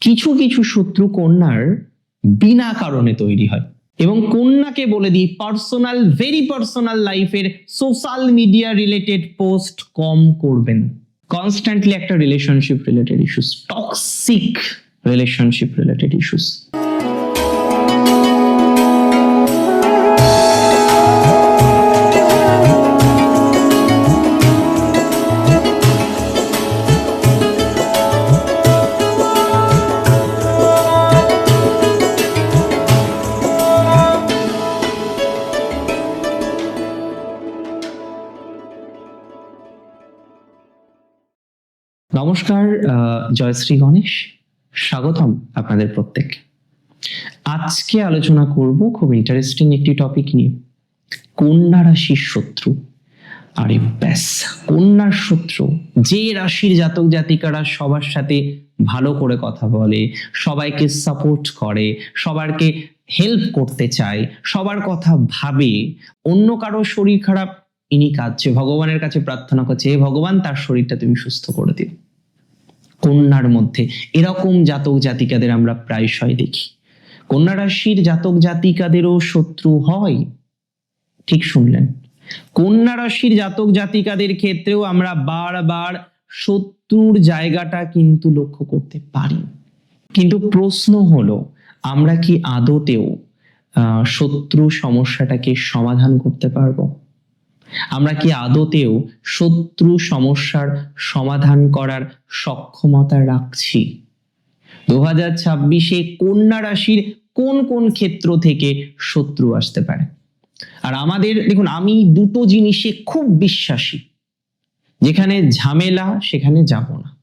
কিছু কিছু শত্রু কন্যার বিনা কারণে তৈরি হয় এবং কন্যাকে বলে দিই পার্সোনাল ভেরি পার্সোনাল লাইফের সোশ্যাল মিডিয়া রিলেটেড পোস্ট কম করবেন। কনস্ট্যান্টলি একটা relationship related issues toxic relationship related issues নমস্কার জয়শ্রী গণেশ। স্বাগতম আপনাদের প্রত্যেক। আজকে আলোচনা করব খুব ইন্টারেস্টিং একটি টপিক নিয়ে। কন্যা রাশির শত্রু। আরে ব্যাস কন্যার শত্রু। যে রাশির জাতক জাতিকারা সবার সাথে ভালো করে কথা বলে, সবাইকে সাপোর্ট করে, সবারকে হেল্প করতে চায়, সবার কথা ভাবে, অন্য কারও শরীর খারাপ, ইনি কাঁদছে, ভগবানের কাছে প্রার্থনা করছে, হে ভগবান, তার শরীরটা তুমি সুস্থ করে দিও। কন্যার মধ্যে। এরকম জাতক জাতিকাদের আমরা প্রায়শই দেখি। কন্যা রাশির জাতক জাতিকাদেরও শত্রু হয়। ঠিক শুনলেন? কন্যা রাশির জাতক জাতিকাদের ক্ষেত্রেও আমরা বারবার শত্রুর জায়গাটা কিন্তু লক্ষ্য করতে পারি। কিন্তু প্রশ্ন হলো, আমরা কি আদতেও শত্রু সমস্যাটাকে সমাধান করতে পারব? আমরা কি আদতেও শত্রু সমস্যার সমাধান করার সক্ষমতা রাখছি? দু হাজার ছাব্বিশে কন্যা রাশির কোন কোন ক্ষেত্র থেকে শত্রু আসতে পারে? আর আমাদের, দেখুন, আমি দুটো জিনিসে খুব বিশ্বাসী। যেখানে ঝামেলা, সেখানে যাব না।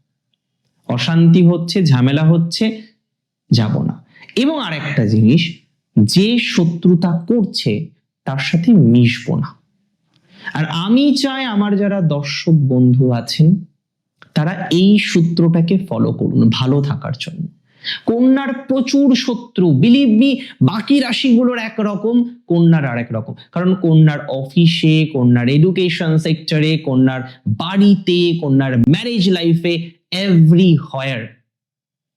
অশান্তি হচ্ছে, ঝামেলা হচ্ছে, যাব না। এবং আরেকটা জিনিস, যে শত্রুতা করছে, তার সাথে মিশবো না। আর আমি চাই আমার যারা দর্শক বন্ধু আছেন, তারা এই সূত্রটাকে ফলো করুন ভালো থাকার জন্য। কন্যার প্রচুর শত্রু বিলিভ মি বাকি রাশিগুলোর একরকম, কন্যার আর এক রকম কারণ কন্যার অফিসে কন্যার এডুকেশন সেক্টরে কন্যার বাড়িতে, কন্যার ম্যারেজ লাইফে এভরি হয়ার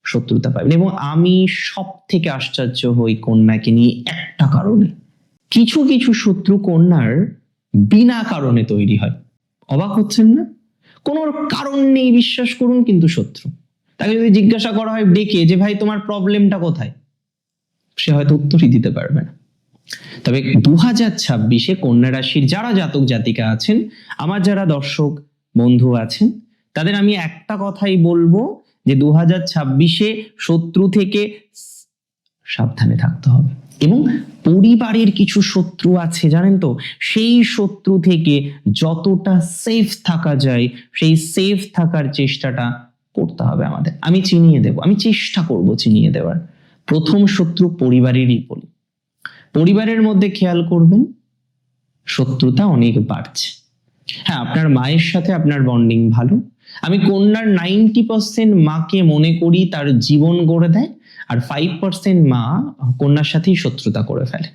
শত্রুতা পাবেন। এবং আমি সব থেকে আশ্চর্য হই কন্যাকে নিয়ে একটা কারণে। কিছু কিছু শত্রু কন্যার বিনা কারণে তৈরি হয়। অবাক হচ্ছেন না? কোনো কারণ নেই, বিশ্বাস করুন, কিন্তু শত্রু। তাকে যদি জিজ্ঞাসা করা হয় ডেকে যে, ভাই, তোমার প্রবলেমটা কোথায়? সে হয়তো উত্তরই দিতে পারবে না। তবে দু হাজার ছাব্বিশে কন্যা রাশির যারা জাতক জাতিকা আছেন, আমার যারা দর্শক, বন্ধু আছেন, তাদের আমি একটা কথাই বলব যে দু হাজার ছাব্বিশে শত্রু থেকে সাবধানে থাকতে হবে। এবং পরিবারের কিছু শত্রু আছে, জানেন তো? সেই শত্রু থেকে যতটা সেফ থাকা যায়, সেই সেফ থাকার চেষ্টাটা করতে হবে আমাদের। আমি চিনিয়ে দেব, আমি চেষ্টা করব চিনিয়ে দেওয়ার। প্রথম শত্রু পরিবারেরই বলি। পরিবারের মধ্যে খেয়াল করবেন, শত্রুতা অনেক বাড়ছে। হ্যাঁ আপনার মায়ের সাথে আপনার বন্ডিং ভালো। আমি কন্যার নাইনটি পার্সেন্ট মাকে মনে করি তার জীবন গড়ে দেয় আর ফাইভ পার্সেন্ট মা কন্যার সাথেই শত্রুতা করে ফেলে।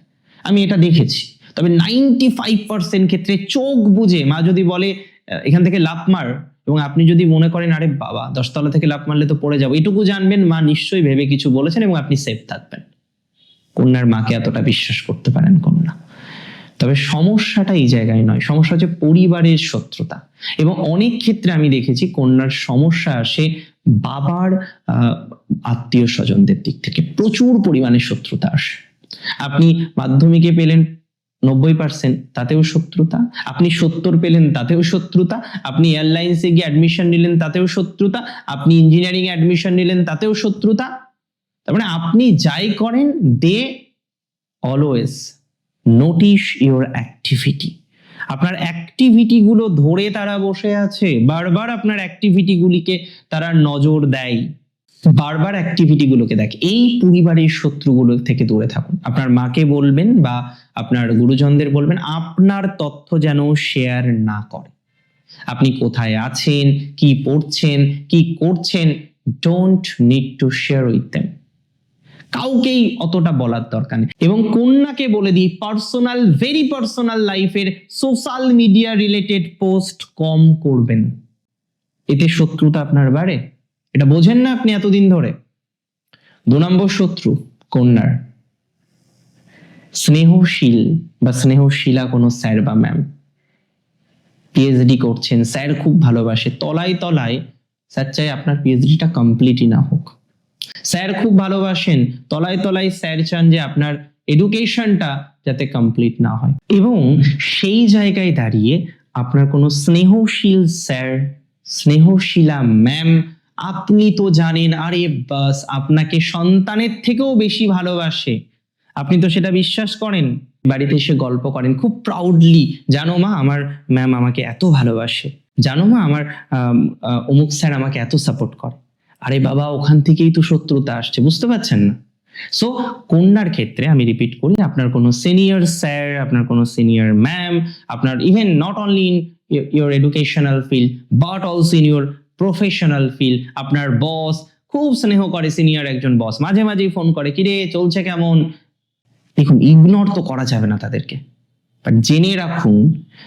আমি এটা দেখেছি। তবে নাইনটি ফাইভ পার্সেন্ট ক্ষেত্রে চোখ বুঝে মা যদি বলে এখান থেকে লাভ মার এবং আপনি যদি মনে করেন, আরে বাবা, দশতলা থেকে লাভ মারলে তো পড়ে যাব। এটুকু জানবেন, মা নিশ্চয়ই ভেবে কিছু বলেছেন এবং আপনি সেফ থাকবেন। কন্যার মাকে এতটা বিশ্বাস করতে পারেন কন্যা। তবে সমস্যাটা এই জায়গায় নয়। সমস্যা হচ্ছে পরিবারের শত্রুতা। এবং অনেক ক্ষেত্রে আমি দেখেছি কন্যার সমস্যা আসে বাবার আত্মীয় স্বজনদের দিক থেকে প্রচুর পরিমাণে শত্রুতা আসে। আপনি মাধ্যমিকে পেলেন নব্বই পার্সেন্ট তাতেও শত্রুতা। আপনি সত্তর পেলেন, তাতেও শত্রুতা। আপনি এয়ারলাইন্সে গিয়ে অ্যাডমিশন নিলেন, তাতেও শত্রুতা। আপনি ইঞ্জিনিয়ারিং অ্যাডমিশন নিলেন, তাতেও শত্রুতা। তার মানে আপনি যাই করেন they always notice your activity আপনার অ্যাক্টিভিটি গুলো ধরে তারা বসে আছে, বারবার আপনার অ্যাক্টিভিটি গুলিকে তারা নজর দেয়, বারবার অ্যাক্টিভিটি গুলোকে দেখে। এই পরিবারের শত্রুগুলো থেকে দূরে থাকুন। আপনার মাকে বলবেন বা আপনার গুরুজনদের বলবেন, আপনার তথ্য যেন শেয়ার না করে। আপনি কোথায় আছেন, কি পড়ছেন, কি করছেন don't need to share with them কাউকেই অতটা বলার দরকার নেই। এবং কন্যাকে বলে দিই পার্সোনাল ভেরি পার্সোনাল লাইফের সোশ্যাল মিডিয়া রিলেটেড পোস্ট কম করবেন। এতে শত্রুতা আপনার বাড়ে। এটা বোঝেন না আপনি এতদিন ধরে। দু নম্বর শত্রু, কন্যার। স্নেহশীল বা স্নেহশীলা কোনো স্যার বা ম্যাম। পিএইচডি করছেন, স্যার খুব ভালোবাসে। তলায় তলায়, স্যার চাই আপনার পিএইচডিটা কমপ্লিটই না হোক। স্যার খুব ভালোবাসেন। তলায় তলায় স্যার চান যে আপনার এডুকেশনটা যাতে কমপ্লিট না হয়। এবং সেই জায়গায় দাঁড়িয়ে আপনার কোনো স্নেহশীল স্যার স্নেহশীলা ম্যাম আপনি তো জানেন, আরে বাস, আপনাকে সন্তানের থেকেও বেশি ভালোবাসে। আপনি তো সেটা বিশ্বাস করেন। বাড়িতে এসে গল্প করেন। খুব প্রাউডলি জানো মা, আমার ম্যাম আমাকে এত ভালোবাসে। জানো মা, আমার অমুক স্যার আমাকে এত সাপোর্ট করে। আরে বাবা, ওখান থেকেই তো শত্রুতা আসছে, বুঝতে পারছেন না? সো কন্যার ক্ষেত্রে আমি রিপিট করি, আপনার কোনো সিনিয়র স্যার আপনার কোনো সিনিয়র ম্যাম আপনার even not only in your educational field but also in your professional field আপনার বস খুব স্নেহ করে সিনিয়র একজন বস মাঝে মাঝেই ফোন করে, কিরে, চলছে কেমন? দেখুন ইগনোর তো করা যাবে না তাদেরকে। বাট জেনে রাখুন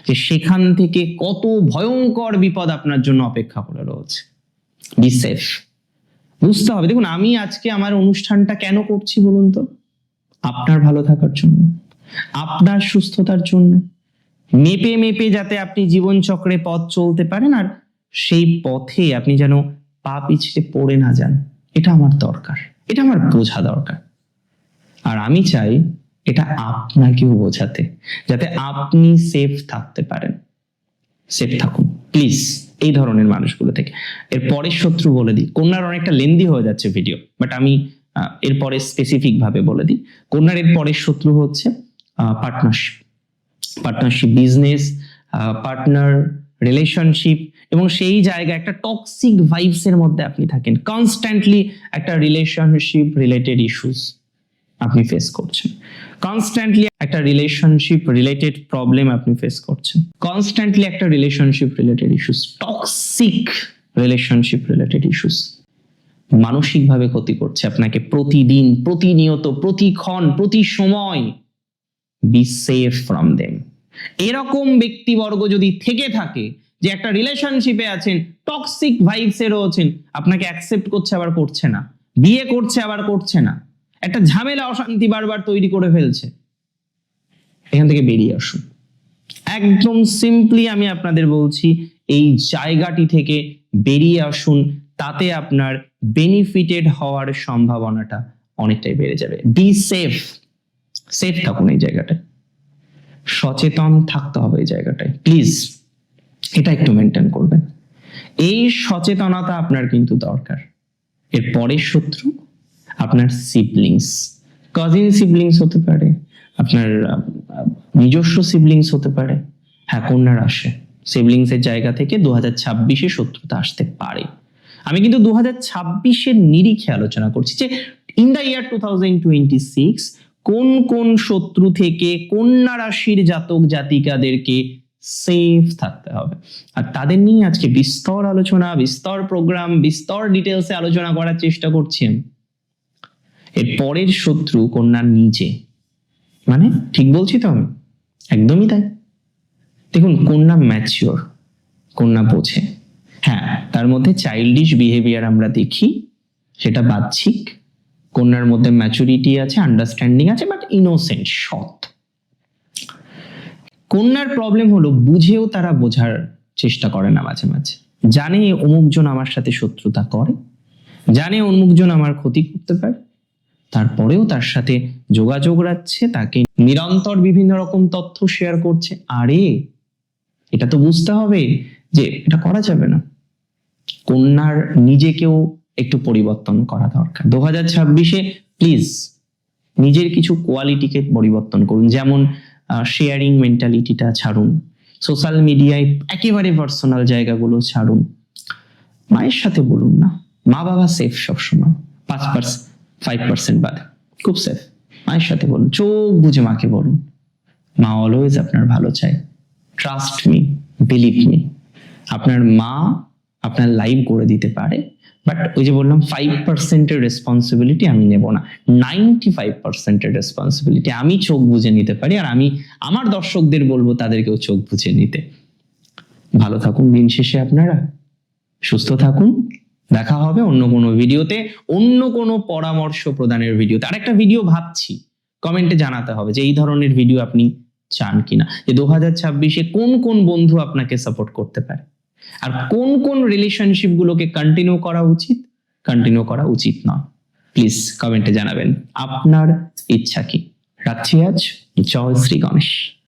যে সেখান থেকে কত ভয়ঙ্কর বিপদ আপনার জন্য অপেক্ষা করে রয়েছে। বি সেফ বুঝতে হবে। দেখুন, আমি আজকে আমার অনুষ্ঠানটা কেন করছি বলুন তো? আপনার ভালো থাকার জন্য, আপনার সুস্থতার জন্য, মেপে মেপে যাতে আপনি জীবন চক্রে পথ চলতে পারেন আর সেই পথে আপনি যেন পা পিছলে পড়ে না যান, এটা আমার দরকার, এটা আমার বোঝা দরকার। আর আমি চাই এটা আপনাকেও বোঝাতে, যাতে আপনি সেফ থাকতে পারেন। সেফ থাকুন প্লিজ এই ধরনের মানুষগুলো থেকে। এর পরের শত্রু বলে দিই। কন্যার অনেকটা লেন্দি হয়ে যাচ্ছে ভিডিও বাট আমি এরপরে স্পেসিফিক ভাবে বলে দিই। কন্যার এর পরের শত্রু হচ্ছে partnership partnership business partner relationship এবং সেই জায়গায় একটা টক্সিক ভাইবস এর মধ্যে আপনি থাকেন। কনস্ট্যান্টলি একটা রিলেশনশিপ রিলেটেড ইস্যুস আপনি ফেস করছেন। কনস্ট্যান্টলি একটা রিলেশনশিপ রিলেটেড প্রবলেম আপনি ফেস করছেন। কনস্ট্যান্টলি একটা relationship related issues toxic relationship related issues মানসিকভাবে ক্ষতি করছে। আপনাকে প্রতিদিন, প্রতিনিয়ত, প্রতিক্ষণ প্রতি সময় বি সেফ ফ্রম দেম এরকম ব্যক্তিবর্গ যদি থেকে থাকে যে একটা রিলেশনশিপে আছেন টক্সিক ভাইবস রয়েছেন, আপনাকে অ্যাকসেপ্ট করছে আবার করছে না। বিয়ে করছে আবার করছে না। একটা ঝামেলা, অশান্তি বারবার তৈরি করে ফেলছে। এখান থেকে বেরিয়ে আসুন। একদম সিম্পলি আমি আপনাদের বলছি, এই জায়গাটি থেকে বেরিয়ে আসুন, তাতে আপনার বেনিফিটেড হওয়ার সম্ভাবনাটা অনেকটাই বেড়ে যাবে। বি সেফ সেফ থাকুন এই জায়গাটায়। সচেতন থাকতে হবে এই জায়গাটায়। প্লিজ এটা একটু মেনটেন করবেন। এই সচেতনতা আপনার কিন্তু দরকার। এর পরের শত্রু আপনার সিবলিংস কাজিন সিবলিংস হতে পারে, আপনার নিজস্ব সিবলিংস হতে পারে। হ্যাঁ কন্যার আসে। সিবলিংস এর জায়গা থেকে দু হাজার ছাব্বিশে শত্রুতা আসতে পারে। আমি কিন্তু দু হাজার ছাব্বিশের নিরিখে আলোচনা করছি যে in the year two thousand twenty six কোন কোন শত্রু থেকে কন্যা রাশির জাতক জাতিকাদেরকে সেফ থাকতে হবে। আর তাদের নিয়ে আজকে বিস্তর আলোচনা, বিস্তর প্রোগ্রাম বিস্তর ডিটেলসে আলোচনা করার চেষ্টা করছি আমি। এর পরের শত্রু কন্যার নিচে। মানে ঠিক বলছি তো আমি? একদমই তাই। দেখুন, কন্যা ম্যাচিওর কন্যা বোঝে। হ্যাঁ তার মধ্যে চাইল্ডিশ বিহেভিয়ার আমরা দেখি, সেটা বাহ্যিক। কন্যার মধ্যে ম্যাচুরিটি আছে আন্ডারস্ট্যান্ডিং আছে বাট ইনোসেন্ট সৎ। কন্যার প্রবলেম হলো, বুঝেও তারা বোঝার চেষ্টা করে না মাঝে মাঝে। জানে অমুকজন আমার সাথে শত্রুতা করে, জানে অমুকজন আমার ক্ষতি করতে পারে। তারপরেও তার সাথে যোগাযোগ রাখছে, তাকে নিরন্তর বিভিন্ন রকম তথ্য শেয়ার করছে। আরে, এটা তো বুঝতে হবে যে এটা করা যাবে না। কন্যার নিজেকেও একটু পরিবর্তন করা দরকার। দু হাজার ছাব্বিশে প্লিজ নিজের কিছু কোয়ালিটিকে পরিবর্তন করুন। যেমন শেয়ারিং মেন্টালিটিটা ছাড়ুন। সোশ্যাল মিডিয়ায় একেবারে পার্সোনাল জায়গাগুলো ছাড়ুন। মায়ের সাথে বলুন না। মা বাবা সেফ সবসময়। পাঁচ পার্সেন্ট ফাইভ পার্সেন্ট বাদ। খুব সেফ মায়ের সাথে বলুন, চোখ বুঝে মাকে বলুন। মা অলওয়েজ আপনার ভালো চায়। ট্রাস্ট মি বিলিভ মি আপনার মা আপনার লাইফ গড়ে দিতে পারে বাট ওই যে বললাম ফাইভ পার্সেন্টের রেসপন্সিবিলিটি আমি নেব না। নাইনটি ফাইভ পার্সেন্টের রেসপন্সিবিলিটি আমি চোখ বুঝে নিতে পারি, আর আমি আমার দর্শকদের বলব তাদেরকেও চোখ বুঝে নিতে। ভালো থাকুন দিন শেষে আপনারা। সুস্থ থাকুন। দেখা হবে অন্য কোনো ভিডিওতে, অন্য কোনো পরামর্শ প্রদানের ভিডিওতে। আরেকটা ভিডিও ভাবছি কমেন্টে জানাতে হবে যে এই ধরনের ভিডিও আপনি চান কিনা, যে দু হাজার ছাব্বিশে কোন কোন বন্ধু আপনাকে সাপোর্ট করতে পারে? আর কোন কোন রিলেশনশিপ গুলোকে কন্টিনিউ করা উচিত কন্টিনিউ করা উচিত নয়। প্লিজ কমেন্টে জানাবেন, আপনার ইচ্ছা কি? রাখছি আজ, জয় শ্রী গণেশ।